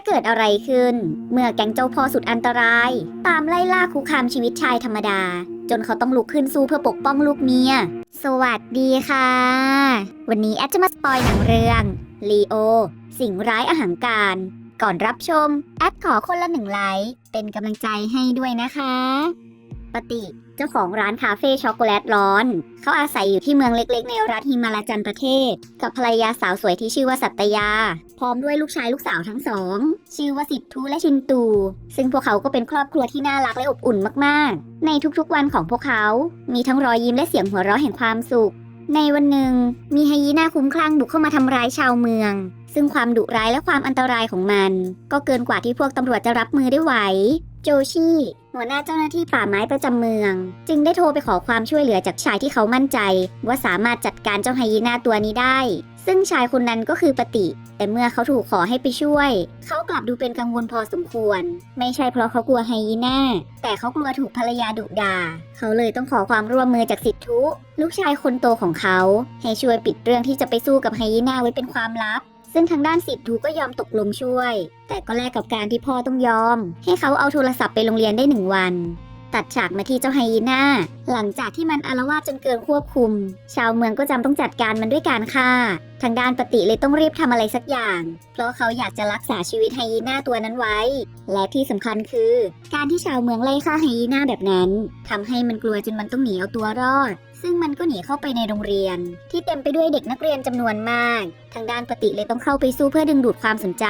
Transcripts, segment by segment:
จะเกิดอะไรขึ้น เมื่อแก๊งเจ้าพ่อสุดอันตราย ตามไล่ล่าคุกคามชีวิตชายธรรมดา จนเขาต้องลุกขึ้นสู้เพื่อปกป้องลูกเมีย สวัสดีค่ะ วันนี้แอดจะมาสปอยหนังเรื่องลีโอ สิ่งร้ายอาหารการ ก่อนรับชม แอดขอคนละหนึ่งไลค์เป็นกำลังใจให้ด้วยนะคะ ปติเจ้าของร้านคาเฟ่ช็อกโกแลตร้อน เขาอาศัยอยู่ที่เมืองเล็กๆ ในรัฐฮิมาลาจันประเทศ กับภรรยาสาวสวยที่ชื่อว่าสัตยา พร้อมด้วยลูกชายลูกสาวทั้งสอง ชื่อว่าสิทธุและชินตู ซึ่งพวกเขาก็เป็นครอบครัวที่น่ารักและอบอุ่นมากๆ ในทุกๆวันของพวกเขา มีทั้งรอยยิ้มและเสียงหัวเราะแห่งความสุข ในวันหนึ่ง มีไฮยีน่าคุ้มคลั่งบุกเข้ามาทำร้ายชาวเมือง ซึ่งความดุร้ายและความอันตรายของมัน ก็เกินกว่าที่พวกตำรวจจะรับมือได้ไหว โจชี่ หัวหน้าเจ้าหน้าที่ป่าไม้ประจำเมือง จึงได้โทรไปขอความช่วยเหลือจากชายที่เขามั่นใจ ว่าสามารถจัดการเจ้าไฮยีน่าตัวนี้ได้ ซึ่งชายคนนั้นก็คือปฏิ แต่เมื่อเขาถูกขอให้ไปช่วย เขากลับดูเป็นกังวลพอสมควร ไม่ใช่เพราะเขากลัวไฮยีน่าแต่เขากลัวถูกภรรยาดุด่าเขาเลยต้องขอความร่วมมือจากสิทธุ ลูกชายคนโตของเขา ให้ช่วยปิดเรื่องที่จะไปสู้กับไฮยีน่าไว้เป็นความลับ ซึ่งทางด้านสิทธุก็ยอมตกลงช่วย แต่ก็แลกกับการที่พ่อต้องยอม ให้เขาเอาโทรศัพท์ไปโรงเรียนได้หนึ่งวัน ตัดฉากมาที่เจ้าไฮยีน่า หลังจากที่มันอารวาสจนเกินควบคุม ชาวเมืองก็จำต้องจัดการมันด้วยการฆ่า ทางด้านปฏิเลยต้องรีบทำอะไรสักอย่าง เพราะเขาอยากจะรักษาชีวิตไฮยีน่าตัวนั้นไว้ และที่สำคัญคือ การที่ชาวเมืองไล่ฆ่าไฮยีน่าแบบนั้นทำให้มันกลัวจนมันต้องหนีเอาตัวรอด ซึ่งมันก็หนีเข้าไปในโรงเรียน ที่เต็มไปด้วยเด็กนักเรียนจำนวนมากทางด้านปฏิเลยต้องเข้าไปสู้เพื่อดึงดูดความสนใจ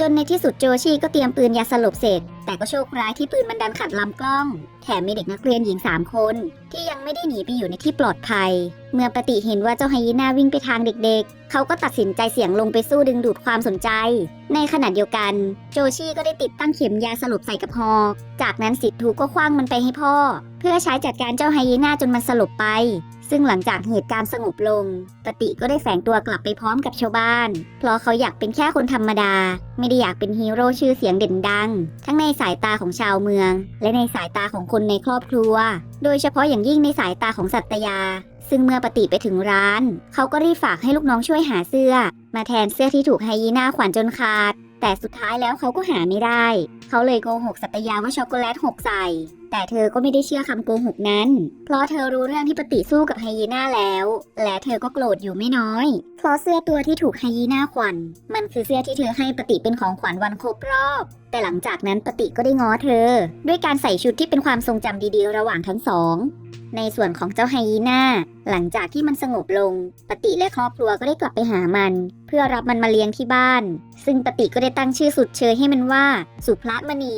จนในที่สุดโจชีก็เตรียมปืนยาสลบเสร็จ แต่ก็โชคร้ายที่ปืนมันดันขัดลำกล้อง แถมมีเด็กนักเรียนหญิง 3 คน ที่ยังไม่ได้หนีไปอยู่ในที่ปลอดภัย เมื่อปฏิเห็นว่าเจ้าไฮยีน่าวิ่งไปทางเด็กๆ เขาก็ตัดสินใจเสี่ยงลงไปสู้ดึงดูดความสนใจ ในขณะเดียวกัน โจชีก็ได้ติดตั้งเข็มยาสลบใส่กระพอกจากนั้นสิทธุก็คว้างมันไปให้พ่อ เพื่อใช้จัดการเจ้าไฮยีน่าจนมันสลบไป ซึ่งหลังจากเหตุการณ์สงบลง ปฏิก็ได้แฝงตัวกลับไปพร้อมกับชาวบ้าน เพราะเขาอยากเป็นแค่คนธรรมดา ไม่ได้อยากเป็นฮีโร่ชื่อเสียงเด่นดัง ทั้งในสายตาของชาวเมือง และในสายตาของคนในครอบครัว โดยเฉพาะอย่างยิ่งในสายตาของสัตยา ซึ่งเมื่อปฏิไปถึงร้าน เขาก็รีบฝากให้ลูกน้องช่วยหาเสื้อ มาแทนเสื้อที่ถูกไฮยีน่าขวัญจนขาด แต่สุดท้ายแล้วเขาก็หาไม่ได้ เขาเลยโกหกสัตยาว่าช็อกโกแลตหกใส่ แต่เธอก็ไม่ได้เชื่อคำโกหกนั้น เพราะเธอรู้เรื่องที่ปฏิสู้กับไฮยีน่าแล้ว และเธอก็โกรธอยู่ไม่น้อย เพราะเสื้อตัวที่ถูกไฮยีน่าขวัญ มันคือเสื้อที่เธอให้ปฏิเป็นของขวัญวันครบรอบ แต่หลังจากนั้นปฏิก็ได้ง้อเธอ ด้วยการใส่ชุดที่เป็นความทรงจำดีๆ ระหว่างทั้งสอง ในส่วนของเจ้าไฮยีน่า หลังจากที่มันสงบลง ปฏิและครอบครัวก็ได้กลับไปหามัน เพื่อรับมันมาเลี้ยงที่บ้าน ซึ่งปฏิก็ได้ตั้งชื่อสุดเชยให้มันว่า สุพระมณี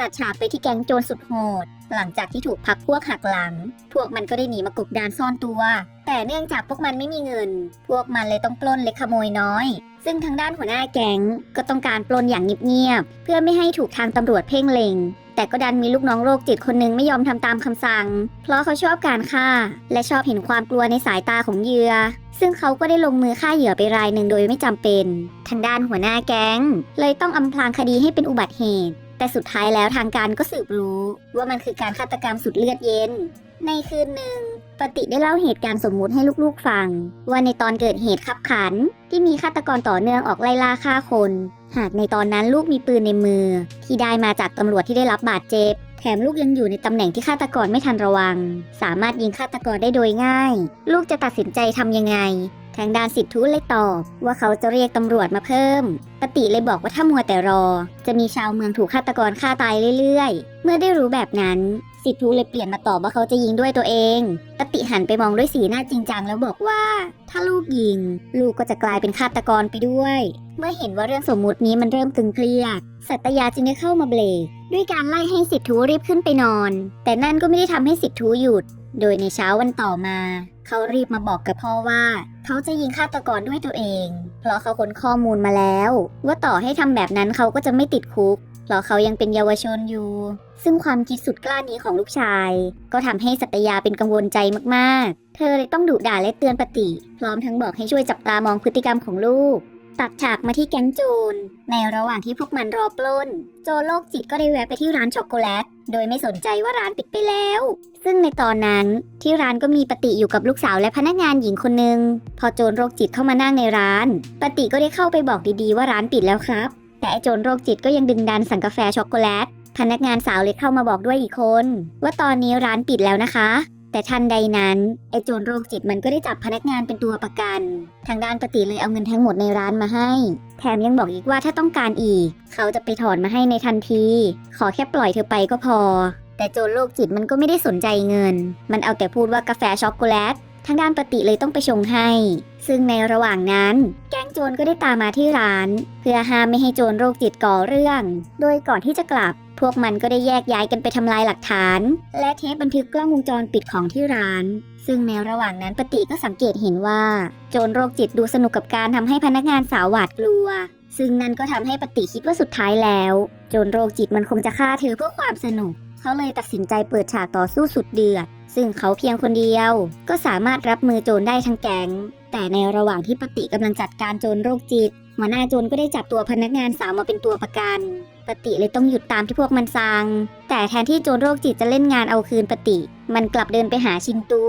ตัดฉากไปที่แก๊งโจรสุดโหด หลังจากที่ถูกพักพวกหักหลัง พวกมันก็ได้หนีมากบดานซ่อนตัว แต่เนื่องจากพวกมันไม่มีเงิน พวกมันเลยต้องปล้นเล็กขโมยน้อย ซึ่งทางด้านหัวหน้าแก๊งก็ต้องการปล้นอย่างเงียบๆ เพื่อไม่ให้ถูกทางตำรวจเพ่งเล็ง แต่ก็ดันมีลูกน้องโรคจิตคนหนึงไม่ยอมทำตามคำสั่ง เพราะเขาชอบการฆ่า และชอบเห็นความกลัวในสายตาของเหยื่อซึ่งเขาก็ได้ลงมือฆ่าเหยื่อไปรายหนึ่งโดยไม่จำเป็น ทางด้านหัวหน้าแก๊ง เลยต้องอำพรางคดีให้เป็นอุบัติเหตุ แต่สุดท้ายแล้วทางการก็สืบรู้ว่ามันคือการฆาตกรรมสุดเลือดเย็น ในคืนหนึ่งปฏิได้เล่าเหตุการณ์สมมุติให้ลูกๆฟัง ว่าในตอนเกิดเหตุขับขัน ที่มีฆาตกรต่อเนื่องออกไล่ล่าฆ่าคน หากในตอนนั้นลูกมีปืนในมือ ที่ได้มาจากตำรวจที่ได้รับบาดเจ็บ แถมลูกยังอยู่ในตำแหน่งที่ฆาตกรไม่ทันระวัง สามารถยิงฆาตกรได้โดยง่าย ลูกจะตัดสินใจทำยังไง ทางด้านสิทธุเลยตอบ ว่าเขาจะเรียกตำรวจมาเพิ่ม ปฏิเลยบอกว่าถ้ามัวแต่รอ จะมีชาวเมืองถูกฆาตกรฆ่าตายเรื่อยๆ เมื่อได้รู้แบบนั้น สิทธุเลยเปลี่ยนมาตอบว่าเขาจะยิงด้วยตัวเอง ปฏิหันไปมองด้วยสีหน้าจริงจังแล้วบอกว่า ถ้าลูกยิง ลูกก็จะกลายเป็นฆาตกรไปด้วย เมื่อเห็นว่าเรื่องสมมุตินี้มันเริ่มตึงเครียด สัตยาจึงได้เข้ามาเบรกด้วยการไล่ให้สิทธุรีบขึ้นไปนอน แต่นั่นก็ไม่ได้ทำให้สิทธุหยุด โดยในเช้าวันต่อมา เขารีบมาบอกกับพ่อว่า เขาจะยิงฆาตกรด้วยตัวเอง เพราะเขาค้นข้อมูลมาแล้ว ว่าต่อให้ทำแบบนั้นเขาก็จะไม่ติดคุกเพราะเขายังเป็นเยาวชนอยู่ ซึ่งความคิดสุดกล้านี้ของลูกชาย ก็ทำให้สัตยาเป็นกังวลใจมากๆ เธอเลยต้องดุด่าและเตือนปฏิ พร้อมทั้งบอกให้ช่วยจับตามองพฤติกรรมของลูก ตัดฉากมาที่แก๊งโจรในระหว่างที่พวกมันรอปล้น โจโรคจิตก็ได้แวะไปที่ร้านช็อกโกแลต โดยไม่สนใจว่าร้านปิดไปแล้ว ซึ่งในตอนนั้นที่ร้านก็มีปฏิอยู่กับลูกสาวและพนักงานหญิงคนหนึ่งพอโจรโรคจิตเข้ามานั่งในร้าน ปฏิก็ได้เข้าไปบอกดีๆว่าร้านปิดแล้วครับ แต่ไอโจรโรคจิตก็ยังดึงดันสั่งกาแฟช็อกโกแลตพนักงานสาวเล็กเข้ามาบอกด้วยอีกคน ว่าตอนนี้ร้านปิดแล้วนะคะ แต่ทันใดนั้นไอ้โจรโรคจิตมันก็ได้จับพนักงานเป็นตัวประกัน ทางด้านปฏิเลยเอาเงินทั้งหมดในร้านมาให้ แถมยังบอกอีกว่าถ้าต้องการอีก เขาจะไปถอนมาให้ในทันที ขอแค่ปล่อยเธอไปก็พอ แต่โจรโรคจิตมันก็ไม่ได้สนใจเงิน มันเอาแต่พูดว่ากาแฟช็อกโกแลต ทางด้านปฏิเลยต้องไปชงให้ ซึ่งในระหว่างนั้น แก๊งโจรก็ได้ตามมาที่ร้าน เพื่อห้ามไม่ให้โจรโรคจิตก่อเรื่อง โดยก่อนที่จะกลับ พวกมันก็ได้แยกย้ายกันไปทำลายหลักฐาน และเทปบันทึกกล้องวงจรปิดของที่ร้าน ซึ่งในระหว่างนั้นปฏิก็สังเกตเห็นว่า โจรโรคจิตดูสนุกกับการทำให้พนักงานสาวหวาดกลัว ซึ่งนั่นก็ทำให้ปฏิคิดว่าสุดท้ายแล้ว โจรโรคจิตมันคงจะฆ่าเธอเพื่อความสนุก เขาเลยตัดสินใจเปิดฉากต่อสู้สุดเดือด ซึ่งเขาเพียงคนเดียว ก็สามารถรับมือโจรได้ทั้งแก๊งแต่ในระหว่างที่ปฏิกำลังจัดการโจรโรคจิตหัวหน้าโจรก็ได้จับตัวพนักงานสาวมาเป็นตัวประกัน ปฏิเลยต้องหยุดตามที่พวกมันสั่งแต่แทนที่โจรโรคจิตจะเล่นงานเอาคืนปฏิ มันกลับเดินไปหาชินตู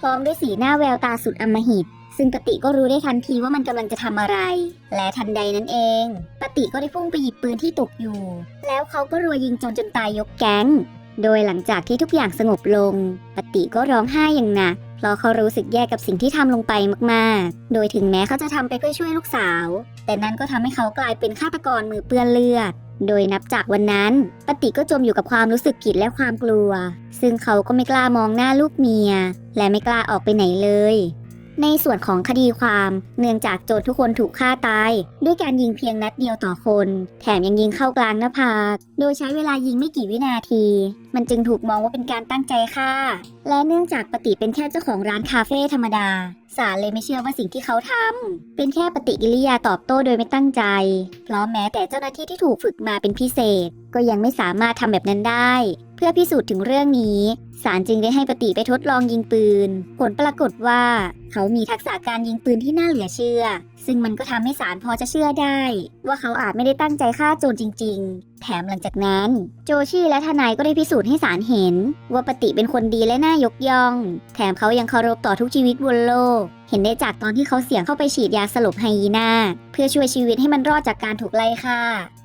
พร้อมด้วยสีหน้าแววตาสุดอำมหิต ซึ่งปฏิก็รู้ได้ทันทีว่ามันกำลังจะทำอะไร และทันใดนั้นเอง ปฏิก็ได้พุ่งไปหยิบปืนที่ตกอยู่ แล้วเขาก็รัวยิงโจรจนตายยกแก๊ง โดยหลังจากที่ทุกอย่างสงบลง ปฏิก็ร้องไห้อย่างหนักเพราะเขารู้สึกแย่กับสิ่งที่ทำลงไปมากๆ โดยถึงแม้เขาจะทำไปเพื่อช่วยลูกสาว แต่นั่นก็ทำให้เขากลายเป็นฆาตกรมือเปื้อนเลือด โดยนับจากวันนั้นปฏิก็จมอยู่กับความรู้สึกผิดและความกลัว ซึ่งเขาก็ไม่กล้ามองหน้าลูกเมีย และไม่กล้าออกไปไหนเลย ในส่วนของคดีความเนื่องจากโจทย์ทุกคนถูกฆ่าตาย ด้วยการยิงเพียงนัดเดียวต่อคน แถมยังยิงเข้ากลางหน้าผาก โดยใช้เวลายิงไม่กี่วินาที มันจึงถูกมองว่าเป็นการตั้งใจฆ่า และเนื่องจากปฏิเป็นแค่เจ้าของร้านคาเฟ่ธรรมดาศาลเลยไม่เชื่อว่าสิ่งที่เขาทำเป็นแค่ปฏิกิริยาตอบโต้โดยไม่ตั้งใจ เพราะแม้แต่เจ้าหน้าที่ที่ถูกฝึกมาเป็นพิเศษ ก็ยังไม่สามารถทำแบบนั้นได้ พื่อพิสูจน์ถึงเรื่องนี้ศาลจึงได้ให้ปฏิไปทดลองยิงปืน ผลปรากฏว่า เขามีทักษะการยิงปืนที่น่าเหลือเชื่อ ซึ่งมันก็ทำให้ศาลพอจะเชื่อได้ ว่าเขาอาจไม่ได้ตั้งใจฆ่าโจรจริง ๆ แถมหลังจากนั้น โจชี่และทนายก็ได้พิสูจน์ให้ศาลเห็น ว่าปฏิเป็นคนดีและน่ายกย่อง แถมเขายังเคารพต่อทุกชีวิตบนโลก เห็นได้จากตอนที่เขาเสี่ยงเข้าไปฉีดยาสลบไฮยีนาเพื่อช่วยชีวิตให้มันรอดจากการถูกไล่ฆ่า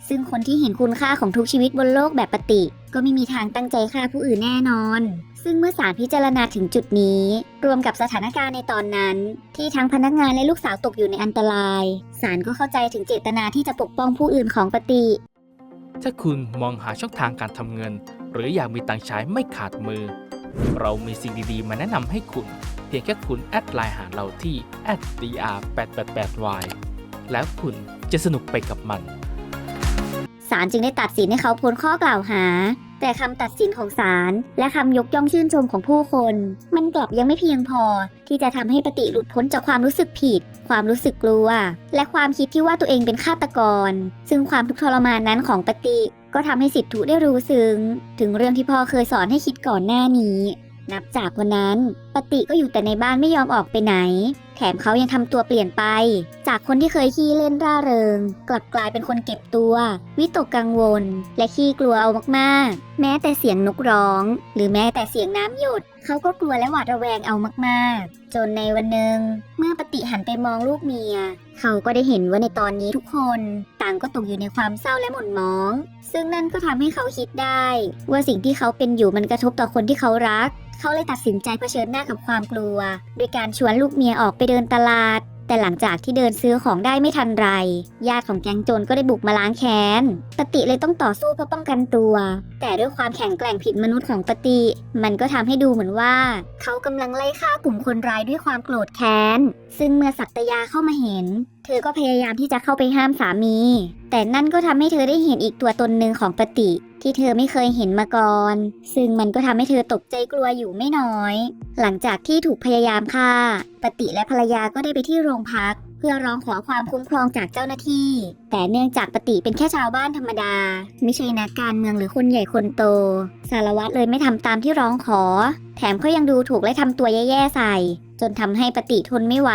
ซึ่งคนที่เห็นคุณค่าของทุกชีวิตบนโลกแบบปฏิ ก็ไม่มีทางตั้งใจฆ่าผู้อื่นแน่นอน ซึ่งเมื่อศาลพิจารณาถึงจุดนี้ รวมกับสถานการณ์ในตอนนั้น ที่ทั้งพนักงานและลูกสาวตกอยู่ในอันตรายศาลก็เข้าใจถึงเจตนาที่จะปกป้องผู้อื่นของปฏิ ถ้าคุณมองหาช่องทางการทำเงิน หรืออยากมีตังค์ใช้ไม่ขาดมือ เรามีสิ่งดีๆมาแนะนำให้คุณ เพียงแค่คุณแอดไลน์หาเราที่ @dr888y แล้วคุณจะสนุกไปกับมัน ศาลจึงได้ตัดสินให้เขาพ้นข้อกล่าวหา แต่คำตัดสินของศาลและคำยกย่องชื่นชมของผู้คน มันกลับยังไม่เพียงพอ ที่จะทำให้ปฏิหลุดพ้นจากความรู้สึกผิด ความรู้สึกกลัว และความคิดที่ว่าตัวเองเป็นฆาตกร ซึ่งความทุกข์ทรมานนั้นของปฏิก็ทำให้สิทธุได้รู้ซึ้งถึงเรื่องที่พ่อเคยสอนให้คิดก่อนหน้านี้ นับจากวันนั้นปฏิก็อยู่แต่ในบ้านไม่ยอมออกไปไหน แถมเขายังทำตัวเปลี่ยนไป จากคนที่เคยขี้เล่นร่าเริง กลับกลายเป็นคนเก็บตัว วิตกกังวล และขี้กลัวเอามากๆ แม้แต่เสียงนกร้อง หรือแม้แต่เสียงน้ำหยดเขาก็กลัวและหวาดระแวงเอามากๆ จนในวันหนึ่ง เมื่อปฏิหันไปมองลูกเมีย เขาก็ได้เห็นว่าในตอนนี้ทุกคน ต่างก็ตกอยู่ในความเศร้าและหม่นหมอง ซึ่งนั่นก็ทำให้เขาคิดได้ ว่าสิ่งที่เขาเป็นอยู่มันกระทบต่อคนที่เขารัก เขาเลยตัดสินใจเผชิญหน้ากับความกลัว โดยการชวนลูกเมียออกไปเดินตลาด แต่หลังจากที่เดินซื้อของได้ไม่ทันไร ญาติของแก๊งโจรก็ได้บุกมาล้างแค้น ปฏิเลยต้องต่อสู้เพื่อป้องกันตัว แต่ด้วยความแข็งแกร่งผิดมนุษย์ของปฏิ มันก็ทำให้ดูเหมือนว่า เขากำลังไล่ฆ่ากลุ่มคนร้ายด้วยความโกรธแค้น ซึ่งเมื่อสัตยาเข้ามาเห็น เธอก็พยายามที่จะเข้าไปห้ามสามี แต่นั่นก็ทำให้เธอได้เห็นอีกตัวตนหนึ่งของปฏิที่เธอไม่เคยเห็นมาก่อน ซึ่งมันก็ทำให้เธอตกใจกลัวอยู่ไม่น้อย หลังจากที่ถูกพยายามฆ่า ปฏิและภรรยาก็ได้ไปที่โรงพัก เพื่อร้องขอความคุ้มครองจากเจ้าหน้าที่ แต่เนื่องจากปฏิเป็นแค่ชาวบ้านธรรมดา ไม่ใช่นักการเมืองหรือคนใหญ่คนโต สารวัตรเลยไม่ทำตามที่ร้องขอ แถมเขายังดูถูกและทำตัวแย่ๆใส่ จนทำให้ปฏิทนไม่ไหว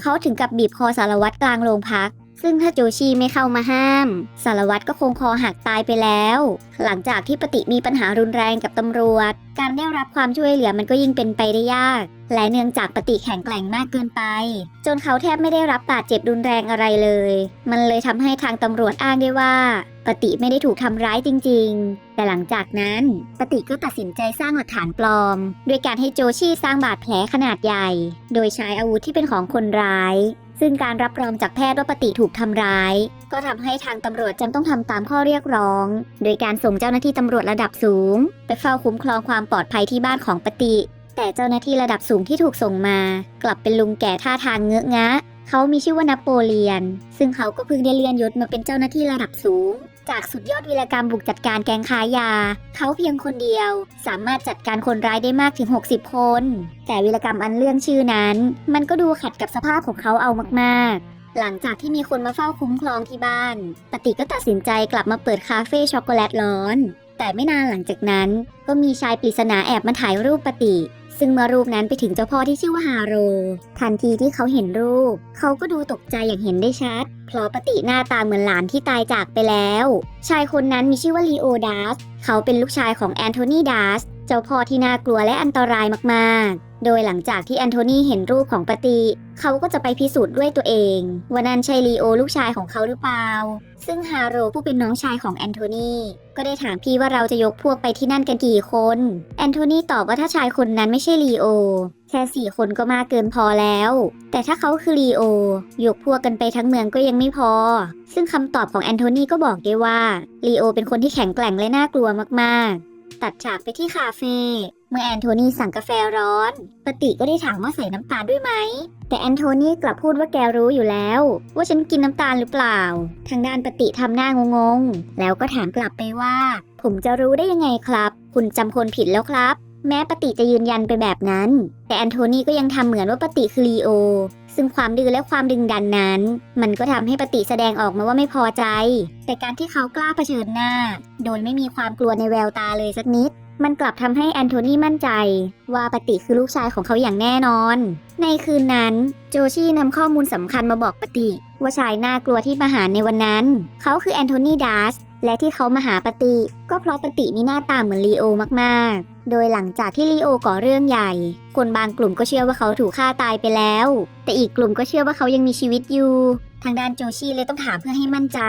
เขาถึงกับบีบคอสารวัตรกลางโรงพัก ซึ่งถ้าโจชีไม่เข้ามาห้าม สารวัตรก็คงคอหักตายไปแล้ว หลังจากที่ปฏิมีปัญหารุนแรงกับตำรวจ การได้รับความช่วยเหลือมันก็ยิ่งเป็นไปได้ยาก และเนื่องจากปฏิแข็งแกร่งมากเกินไป จนเขาแทบไม่ได้รับบาดเจ็บรุนแรงอะไรเลย มันเลยทำให้ทางตำรวจอ้างได้ว่า ปฏิไม่ได้ถูกทำร้ายจริง ๆ แต่หลังจากนั้นปฏิก็ตัดสินใจสร้างหลักฐานปลอม ด้วยการให้โจชี่สร้างบาดแผลขนาดใหญ่ โดยใช้อาวุธที่เป็นของคนร้าย ซึ่งการรับรองจากแพทย์ว่าปฏิถูกทำร้าย ก็ทำให้ทางตำรวจจำต้องทำตามข้อเรียกร้อง โดยการส่งเจ้าหน้าที่ตำรวจระดับสูง ไปเฝ้าคุ้มครองความปลอดภัยที่บ้านของปฏิ แต่เจ้าหน้าที่ระดับสูงที่ถูกส่งมา กลับเป็นลุงแก่ท่าทางเงอะงะ เขามีชื่อว่านโปเลียน ซึ่งเขาก็เพิ่งได้เลื่อนยศมาเป็นเจ้าหน้าที่ระดับสูง จากสุดยอดวีรกรรมบุกจัดการแก๊งค้ายา เขาเพียงคนเดียว สามารถจัดการคนร้ายได้มากถึง 60 คน แต่วีรกรรมอันเรื่องชื่อนั้น มันก็ดูขัดกับสภาพของเขาเอามากๆ หลังจากที่มีคนมาเฝ้าคุ้มครองที่บ้าน ปฏิก็ตัดสินใจกลับมาเปิดคาเฟ่ช็อกโกแลตร้อน แต่ไม่นานหลังจากนั้น ก็มีชายปริศนาแอบมาถ่ายรูปปฏิ ซึ่งเมื่อรูปนั้นไปถึงเจ้าพ่อที่ชื่อว่าฮาโร ทันทีที่เขาเห็นรูป เขาก็ดูตกใจอย่างเห็นได้ชัด เพราะปฏิหน้าตาเหมือนหลานที่ตายจากไปแล้ว ชายคนนั้นมีชื่อว่าลีโอดัส เขาเป็นลูกชายของแอนโทนีดัส จ้าพ่อที่น่ากลัวและอันตรายมากๆ โดยหลังจากที่แอนโทนีเห็นรูปของปฏิเขาก็จะไปพิสูจน์ด้วยตัวเองว่านั่นใช่ลีโอลูกชายของเขาหรือเปล่า ซึ่งฮาโรผู้เป็นน้องชายของแอนโทนีก็ได้ถามพี่ว่าเราจะยกพวกไปที่นั่นกันกี่คน แอนโทนีตอบว่าถ้าชายคนนั้นไม่ใช่ลีโอ แค่สี่คนก็มากเกินพอแล้ว แต่ถ้าเขาคือลีโอ ยกพวกกันไปทั้งเมืองก็ยังไม่พอ ซึ่งคำตอบของแอนโทนีก็บอกได้ว่าลีโอเป็นคนที่แข็งแกร่งและน่ากลัวมากๆ ตัดฉากไปที่คาเฟ่เมื่อแอนโทนีสั่งกาแฟร้อน ปติก็ได้ถามว่าใส่น้ำตาลด้วยไหม แต่แอนโทนีกลับพูดว่าแกรู้อยู่แล้ว ว่าฉันกินน้ำตาลหรือเปล่า ทางด้านปฏิทำหน้างงๆ แล้วก็ถามกลับไปว่า ผมจะรู้ได้ยังไงครับ คุณจำคนผิดแล้วครับ แม้ปฏิจะยืนยันไปแบบนั้น แต่แอนโทนีก็ยังทำเหมือนว่าปฏิคือลีโอ ซึ่งความดื้อและความดึงดันนั้น มันก็ทำให้ปฏิแสดงออกมาว่าไม่พอใจ แต่การที่เขากล้าเผชิญหน้า โดยไม่มีความกลัวในแววตาเลยสักนิด มันกลับทำให้แอนโทนีมั่นใจ ว่าปฏิคือลูกชายของเขาอย่างแน่นอน ในคืนนั้น โจชี่นำข้อมูลสำคัญมาบอกปฏิว่าชายน่ากลัวที่มาหาในวันนั้น เขาคือแอนโทนีดัสและที่เขามาหาปฏิก็เพราะปฏิมีหน้าตาเหมือนลีโอมากๆ โดยหลังจากที่ลีโอก่อเรื่องใหญ่ คนบางกลุ่มก็เชื่อว่าเขาถูกฆ่าตายไปแล้ว แต่อีกกลุ่มก็เชื่อว่าเขายังมีชีวิตอยู่ ทางด้านโจชีเลยต้องถามเพื่อให้มั่นใจ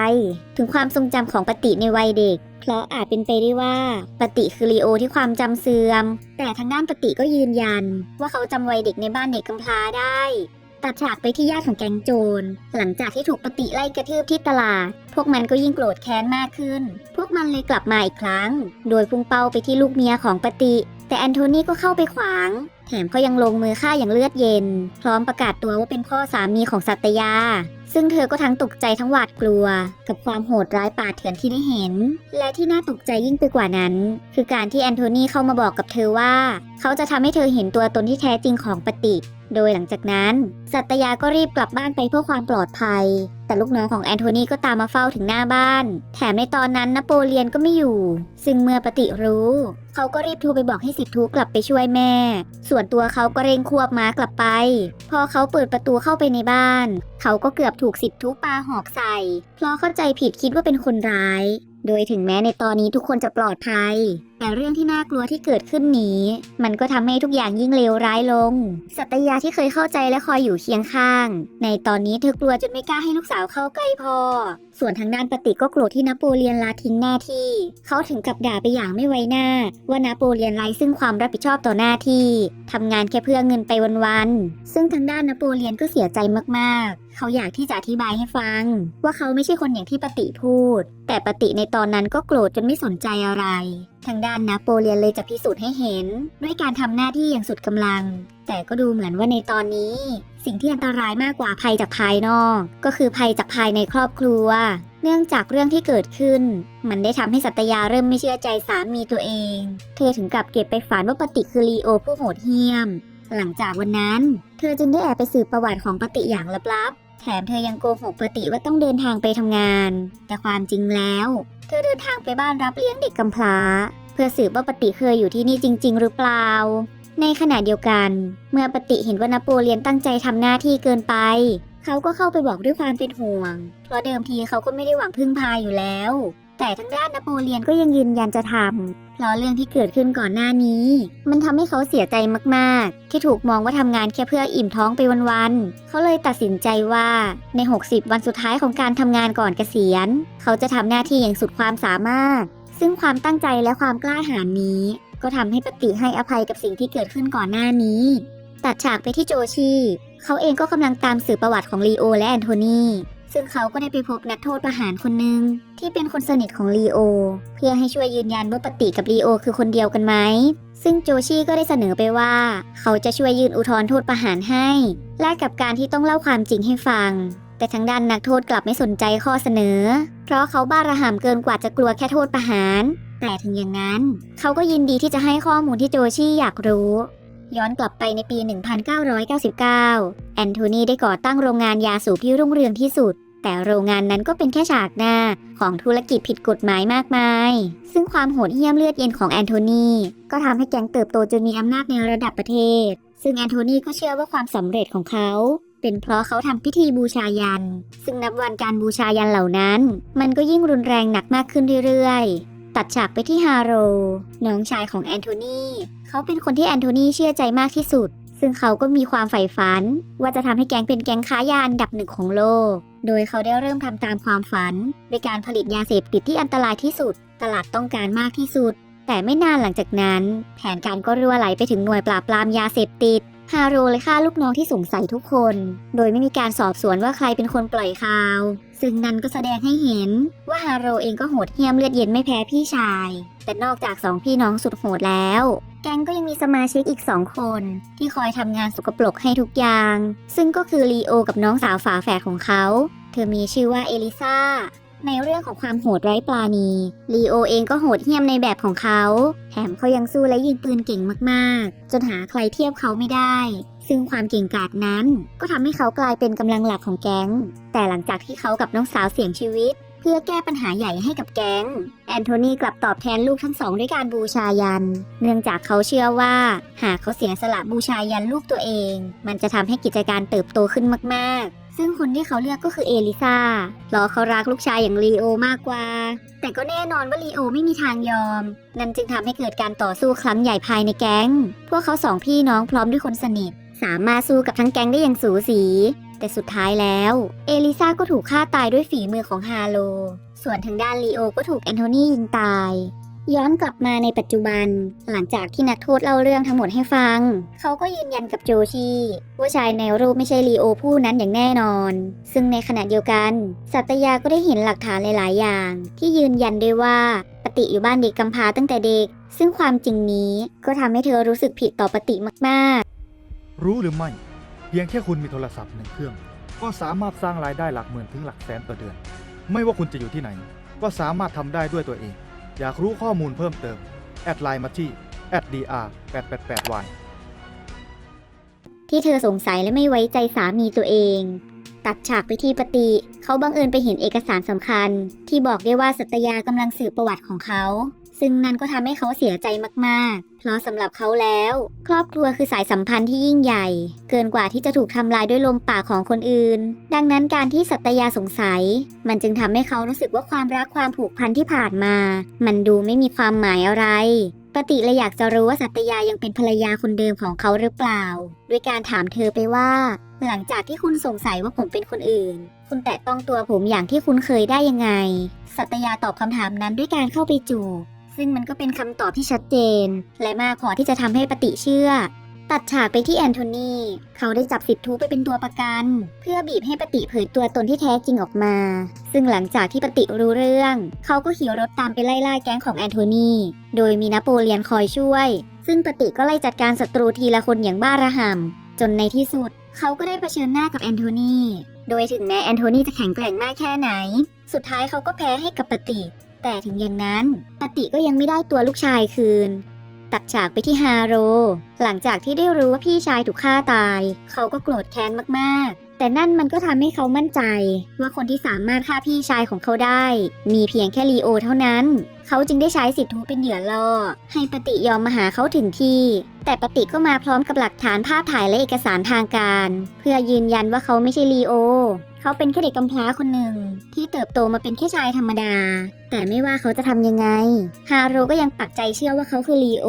ถึงความทรงจำของปฏิในวัยเด็ก เพราะอาจเป็นไปได้ว่าปฏิคือลีโอที่ความจำเสื่อม แต่ทางด้านปฏิก็ยืนยัน ว่าเขาจำวัยเด็กในบ้านเด็กกำพร้าได้ ตัดฉากไปที่ญาติของแก๊งโจร หลังจากที่ถูกปฏิไล่กระทืบที่ตลาด พวกมันก็ยิ่งโกรธแค้นมากขึ้น พวกมันเลยกลับมาอีกครั้ง โดยพุ่งเป้าไปที่ลูกเมียของปฏิ แต่แอนโทนีก็เข้าไปขวาง แถมเขายังลงมือฆ่าอย่างเลือดเย็น พร้อมประกาศตัวว่าเป็นพ่อสามีของสัตยา ซึ่งเธอก็ทั้งตกใจทั้งหวาดกลัว กับความโหดร้ายป่าเถื่อนที่ได้เห็น และที่น่าตกใจยิ่งไปกว่านั้น คือการที่แอนโทนีเข้ามาบอกกับเธอว่า เขาจะทำให้เธอเห็นตัวตนที่แท้จริงของปฏิ โดยหลังจากนั้นสัตยาก็รีบกลับบ้านไปเพื่อความปลอดภัย แต่ลูกน้องของแอนโทนีก็ตามมาเฝ้าถึงหน้าบ้าน แถมในตอนนั้นนโปเลียนก็ไม่อยู่ ซึ่งเมื่อปฏิรู้ เขาก็รีบโทรไปบอกให้สิทธุกลับไปช่วยแม่ ส่วนตัวเขาก็เร่งควบม้ากลับไป พอเขาเปิดประตูเข้าไปในบ้าน เขาก็เกือบถูกสิทธุปาหอกใส่ เพราะเข้าใจผิดคิดว่าเป็นคนร้าย โดยถึงแม้ในตอนนี้ทุกคนจะปลอดภัย แต่เรื่องที่น่ากลัวที่เกิดขึ้นนี้ มันก็ทำให้ทุกอย่างยิ่งเลวร้ายลง สัตยาที่เคยเข้าใจและคอยอยู่เคียงข้าง ในตอนนี้เธอกลัวจนไม่กล้าให้ลูกสาวเข้าใกล้พอ ส่วนทางด้านปฏิก็โกรธที่นโปเลียนลาทิ้งหน้าที่ เขาถึงกับด่าไปอย่างไม่ไว้หน้า ว่านโปเลียนไร้ซึ่งความรับผิดชอบต่อหน้าที่ทำงานแค่เพื่อเงินไปวันๆซึ่งทางด้านนโปเลียนก็เสียใจมากๆ เขาอยากที่จะอธิบายให้ฟัง ว่าเขาไม่ใช่คนอย่างที่ปฏิพูด แต่ปฏิในตอนนั้นก็โกรธจนไม่สนใจอะไร ทางด้านนโปเลียนเลยจะพิสูจน์ให้เห็น ด้วยการทำหน้าที่อย่างสุดกำลัง แต่ก็ดูเหมือนว่าในตอนนี้ สิ่งที่อันตรายมากกว่าภัยจากภายนอก ก็คือภัยจากภายในครอบครัว เนื่องจากเรื่องที่เกิดขึ้น มันได้ทำให้สัตยาเริ่มไม่เชื่อใจสามีตัวเอง เธอถึงกับเก็บไปฝันว่าปฏิคือลีโอผู้โหดเหี้ยม หลังจากวันนั้น เธอจึงได้แอบไปสืบประวัติของปฏิอย่างลับๆ แถมเธอยังโกหกปฏิว่าต้องเดินทางไปทำงาน แต่ความจริงแล้ว เธอเดินทางไปบ้านรับเลี้ยงเด็กกำพร้า เพื่อสืบว่าปฏิเคยอยู่ที่นี่จริง ๆ หรือเปล่า ในขณะเดียวกัน เมื่อปฏิเห็นว่านโปเลียนตั้งใจทำหน้าที่เกินไป เขาก็เข้าไปบอกด้วยความเป็นห่วง เพราะเดิมทีเขาก็ไม่ได้หวังพึ่งพาอยู่แล้ว แต่ทางด้านนโปเลียนก็ยังยืนยันจะทำเพราะเรื่องที่เกิดขึ้นก่อนหน้านี้ มันทำให้เขาเสียใจมากๆ ที่ถูกมองว่าทำงานแค่เพื่ออิ่มท้องไปวันๆเขาเลยตัดสินใจว่าใน 60 วันสุดท้ายของการทำงานก่อนเกษียณ เขาจะทำหน้าที่อย่างสุดความสามารถ ซึ่งความตั้งใจและความกล้าหาญนี้ ก็ทำให้ปฏิให้อภัยกับสิ่งที่เกิดขึ้นก่อนหน้านี้ ตัดฉากไปที่โจชีเขาเองก็กำลังตามสืบประวัติของลีโอและแอนโทนี ซึ่งเขาก็ได้ไปพบนักโทษประหารคนหนึ่งที่เป็นคนสนิทของลีโอ เพื่อให้ช่วยยืนยันว่าปฏิกับลีโอคือคนเดียวกันไหม ซึ่งโจชีก็ได้เสนอไปว่า เขาจะช่วยยื่นอุทธรณ์โทษประหารให้ แลกกับการที่ต้องเล่าความจริงให้ฟัง แต่ทางด้านนักโทษกลับไม่สนใจข้อเสนอ เพราะเขาบ้าระห่ำเกินกว่าจะกลัวแค่โทษประหาร แต่ถึงอย่างนั้น เขาก็ยินดีที่จะให้ข้อมูลที่โจชี่อยากรู้ ย้อนกลับไปในปี 1999 แอนโทนีได้ก่อตั้งโรงงานยาสูบที่รุ่งเรืองที่สุด แต่โรงงานนั้นก็เป็นแค่ฉากหน้าของธุรกิจผิดกฎหมายมากมาย ซึ่งความโหดเหี้ยมเลือดเย็นของแอนโทนีก็ทำให้แก๊งเติบโตจนมีอำนาจในระดับประเทศ ซึ่งแอนโทนีก็เชื่อว่าความสำเร็จของเขาเป็นเพราะเขาทำพิธีบูชายัน ซึ่งนับวันการบูชายันเหล่านั้น มันก็ยิ่งรุนแรงหนักมากขึ้นเรื่อยๆ ตัดฉากไปที่ฮาโรน้องชายของแอนโทนีเขาเป็นคนที่แอนโทนีเชื่อใจมากที่สุด ซึ่งเขาก็มีความใฝ่ฝัน ว่าจะทำให้แก๊งเป็นแก๊งค้ายาอันดับหนึ่งของโลก โดยเขาได้เริ่มทำตามความฝันโดยการผลิตยาเสพติดที่อันตรายที่สุด ตลาดต้องการมากที่สุด แต่ไม่นานหลังจากนั้น แผนการก็รั่วไหลไปถึงหน่วยปราบปรามยาเสพติด ฮาโรเลยฆ่าลูกน้องที่สงสัยทุกคน โดยไม่มีการสอบสวนว่าใครเป็นคนปล่อยข่าว ซึ่งนั่นก็แสดงให้เห็นว่าฮาโรเองก็โหดเหี้ยมเลือดเย็นไม่แพ้พี่ชาย แต่นอกจากสองพี่น้องสุดโหดแล้ว แก๊งก็ยังมีสมาชิกอีกสองคน ที่คอยทำงานสกปรกให้ทุกอย่าง ซึ่งก็คือลีโอกับน้องสาวฝาแฝดของเขา เธอมีชื่อว่าเอลิซา ในเรื่องของความโหดไร้ปราณีลีโอเองก็โหดเหี้ยมในแบบของเขา แถมเขายังสู้และยิงปืนเก่งมากๆ จนหาใครเทียบเขาไม่ได้ ซึ่งความเก่งกาจนั้น ก็ทำให้เขากลายเป็นกำลังหลักของแก๊ง แต่หลังจากที่เขากับน้องสาวเสี่ยงชีวิต เพื่อแก้ปัญหาใหญ่ให้กับแก๊ง แอนโทนีกลับตอบแทนลูกทั้งสองด้วยการบูชายัน เนื่องจากเขาเชื่อว่า หากเขาเสียสละบูชายันลูกตัวเอง มันจะทำให้กิจการเติบโตขึ้นมากๆ ซึ่งคนที่เขาเลือกก็คือเอลิซาเพราะเขารักลูกชายอย่างลีโอมากกว่า แต่ก็แน่นอนว่าลีโอไม่มีทางยอม นั่นจึงทำให้เกิดการต่อสู้ครั้งใหญ่ภายในแก๊ง พวกเขาสองพี่น้องพร้อมด้วยคนสนิท สามารถสู้กับทั้งแก๊งได้อย่างสูสี แต่สุดท้ายแล้ว เอลิซาก็ถูกฆ่าตายด้วยฝีมือของฮาโล ส่วนทางด้านลีโอก็ถูกแอนโทนียิงตาย ย้อนกลับมาในปัจจุบัน หลังจากที่นักโทษเล่าเรื่องทั้งหมดให้ฟัง เขาก็ยืนยันกับโจชีว่าชายในรูปไม่ใช่ลีโอผู้นั้นอย่างแน่นอน ซึ่งในขณะเดียวกัน สัตยาก็ได้เห็นหลักฐานหลาย ๆ อย่าง ที่ยืนยันได้ว่าปฏิอยู่บ้านเด็กกำพร้าตั้งแต่เด็ก ซึ่งความจริงนี้ก็ทำให้เธอรู้สึกผิดต่อปฏิมาก ๆ รู้หรือไม่ เพียงแค่คุณมีโทรศัพท์หนึ่งเครื่อง ก็สามารถสร้างรายได้หลักหมื่นถึงหลักแสนต่อเดือน ไม่ว่าคุณจะอยู่ที่ไหน ก็สามารถทำได้ด้วยตัวเอง อยากรู้ข้อมูลเพิ่มเติม แอดไลน์มาที่ @dr 888 y ที่เธอสงสัยและไม่ไว้ใจสามีตัวเอง ตัดฉากไปที่ปฏิเขาบังเอิญไปเห็นเอกสารสำคัญ ที่บอกได้ว่าสัตยากำลังสืบประวัติของเขา ซึ่งนั่นก็ทำให้เขาเสียใจมากๆ เพราะสำหรับเขาแล้ว ครอบครัวคือสายสัมพันธ์ที่ยิ่งใหญ่ เกินกว่าที่จะถูกทำลายด้วยลมปากของคนอื่น ดังนั้นการที่สัตยาสงสัย มันจึงทำให้เขารู้สึกว่าความรักความผูกพันที่ผ่านมา มันดูไม่มีความหมายอะไรปฏิเลยอยากจะรู้ว่าสัตยายังเป็นภรรยาคนเดิมของเขาหรือเปล่า ด้วยการถามเธอไปว่า หลังจากที่คุณสงสัยว่าผมเป็นคนอื่น คุณแตะต้องตัวผมอย่างที่คุณเคยได้ยังไง สัตยาตอบคำถามนั้นด้วยการเข้าไปจูบ ซึ่งมันก็เป็นคำตอบที่ชัดเจน และมากพอที่จะทำให้ปฏิเชื่อ ตัดฉากไปที่แอนโทนีเขาได้จับสิทธูไปเป็นตัวประกัน เพื่อบีบให้ปฏิเผยตัวตนที่แท้จริงออกมา ซึ่งหลังจากที่ปฏิรู้เรื่อง เขาก็ขี่รถตามไปไล่ล่าแก๊งของแอนโทนีโดยมีนโปเลียนคอยช่วย ซึ่งปฏิก็ไล่จัดการศัตรูทีละคนอย่างบ้าระห่ำจนในที่สุด เขาก็ได้เผชิญหน้ากับแอนโทนีโดยถึงแม้แอนโทนีจะแข็งแกร่งมากแค่ไหน สุดท้ายเขาก็แพ้ให้กับปฏิ แต่ถึงอย่างนั้นปฏิก็ยังไม่ได้ตัวลูกชายคืน ตัดฉากไปที่ฮาโร หลังจากที่ได้รู้ว่าพี่ชายถูกฆ่าตาย เขาก็โกรธแค้นมากๆ แต่นั่นมันก็ทำให้เขามั่นใจ ว่าคนที่สามารถฆ่าพี่ชายของเขาได้ มีเพียงแค่ลีโอเท่านั้น เขาจึงได้ใช้สิทธิ์ทูเป็นเหยื่อล่อ ให้ปฏิยอมมาหาเขาถึงที่ แต่ปฏิก็มาพร้อมกับหลักฐานภาพถ่ายและเอกสารทางการ เพื่อยืนยันว่าเขาไม่ใช่ลีโอ เขาเป็นแค่เด็กกำพร้าคนหนึ่งที่เติบโตมาเป็นแค่ชายธรรมดา แต่ไม่ว่าเขาจะทำยังไง ฮาโรก็ยังปักใจเชื่อว่าเขาคือลีโอ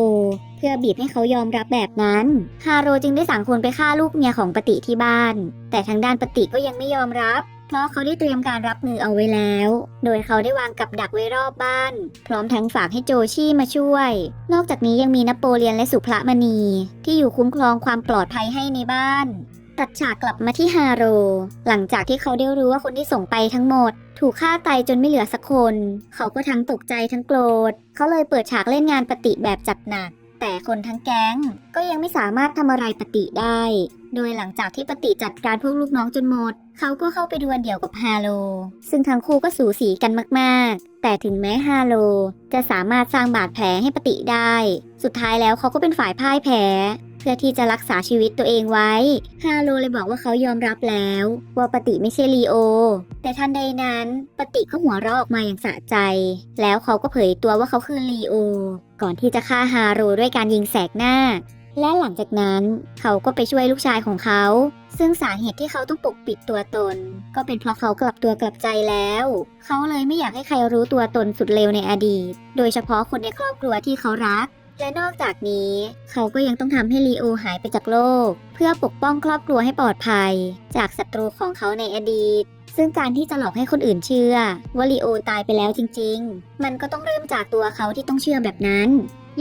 เพื่อบีบให้เขายอมรับแบบนั้น ฮาโรจึงได้สั่งคนไปฆ่าลูกเมียของปฏิที่บ้าน แต่ทางด้านปฏิก็ยังไม่ยอมรับเพราะเขาได้เตรียมการรับมือเอาไว้แล้ว โดยเขาได้วางกับดักไว้รอบบ้าน พร้อมทั้งฝากให้โจชี่มาช่วย นอกจากนี้ยังมีนโปเลียนและสุพระมณี ที่อยู่คุ้มครองความปลอดภัยให้ในบ้าน ตัดฉากกลับมาที่ฮาโร หลังจากที่เขาได้รู้ว่าคนที่ส่งไปทั้งหมด ถูกฆ่าตายจนไม่เหลือสักคน เขาก็ทั้งตกใจทั้งโกรธ เขาเลยเปิดฉากเล่นงานปฏิแบบจัดหนัก แต่คนทั้งแก๊ง ก็ยังไม่สามารถทำอะไรปฏิได้ โดยหลังจากที่ปฏิจัดการพวกลูกน้องจนหมด เขาก็เข้าไปดวลเดี่ยวกับฮาโล ซึ่งทั้งคู่ก็สูสีกันมากๆ แต่ถึงแม้ฮาโลจะสามารถสร้างบาดแผลให้ปฏิได้ สุดท้ายแล้วเขาก็เป็นฝ่ายพ่ายแพ้ พื่อที่จะรักษาชีวิตตัวเองไว้ ฮาโลเลยบอกว่าเขายอมรับแล้ว ว่าปฏิไม่ใช่ลีโอ แต่ทันใดนั้นปฏิก็หัวเราะออกมาอย่างสะใจ แล้วเขาก็เผยตัวว่าเขาคือลีโอ ก่อนที่จะฆ่าฮาโรด้วยการยิงแสกหน้า และหลังจากนั้นเขาก็ไปช่วยลูกชายของเขา ซึ่งสาเหตุที่เขาต้องปกปิดตัวตน ก็เป็นเพราะเขากลับตัวกลับใจแล้ว เขาเลยไม่อยากให้ใครรู้ตัวตนสุดเลวในอดีต โดยเฉพาะคนในครอบครัวที่เขารัก และนอกจากนี้ เขาก็ยังต้องทำให้ลีโอหายไปจากโลก เพื่อปกป้องครอบครัวให้ปลอดภัย จากศัตรูของเขาในอดีต ซึ่งการที่จะหลอกให้คนอื่นเชื่อว่าลีโอตายไปแล้วจริง ๆ มันก็ต้องเริ่มจากตัวเขาที่ต้องเชื่อแบบนั้น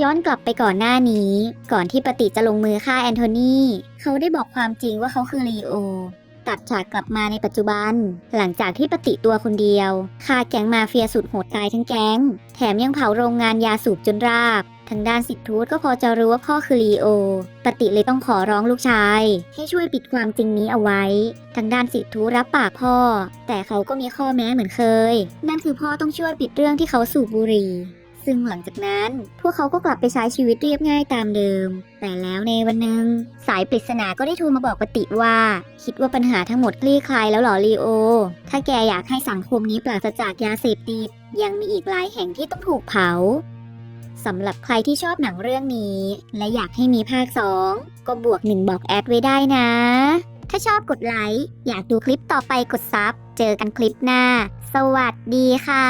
ย้อนกลับไปก่อนหน้านี้ ก่อนที่ปฏิจะลงมือฆ่าแอนโทนีเขาได้บอกความจริงว่าเขาคือลีโอตัดฉากกลับมาในปัจจุบัน หลังจากที่ปฏิตัวคนเดียวฆ่าแก๊งมาเฟียสุดโหดตายทั้งแก๊ง แถมยังเผาโรงงานยาสูบจนราบ ทางด้านสิทธุตก็พอจะรู้ว่าพ่อคือลีโอ ปฏิเลยต้องขอร้องลูกชาย ให้ช่วยปิดความจริงนี้เอาไว้ ทางด้านสิทธุรับปากพ่อ แต่เขาก็มีข้อแม้เหมือนเคย นั่นคือพ่อต้องช่วยปิดเรื่องที่เขาสูบบุหรี่ ซึ่งหลังจากนั้น พวกเขาก็กลับไปใช้ชีวิตเรียบง่ายตามเดิม แต่แล้วในวันหนึ่งสายปริศนาก็ได้โทรมาบอกปฏิว่า คิดว่าปัญหาทั้งหมดคลี่คลายแล้วหรอลีโอ ถ้าแกอยากให้สังคมนี้ปราศจากยาเสพติดยังมีอีกหลายแห่งที่ต้องถูกเผา สำหรับใครที่ชอบหนังเรื่องนี้ และอยากให้มีภาค 2 ก็บวกหนึ่งบอกแอดไว้ได้นะ ถ้าชอบกดไลค์อยากดูคลิปต่อไปกดซับ เจอกันคลิปหน้า สวัสดีค่ะ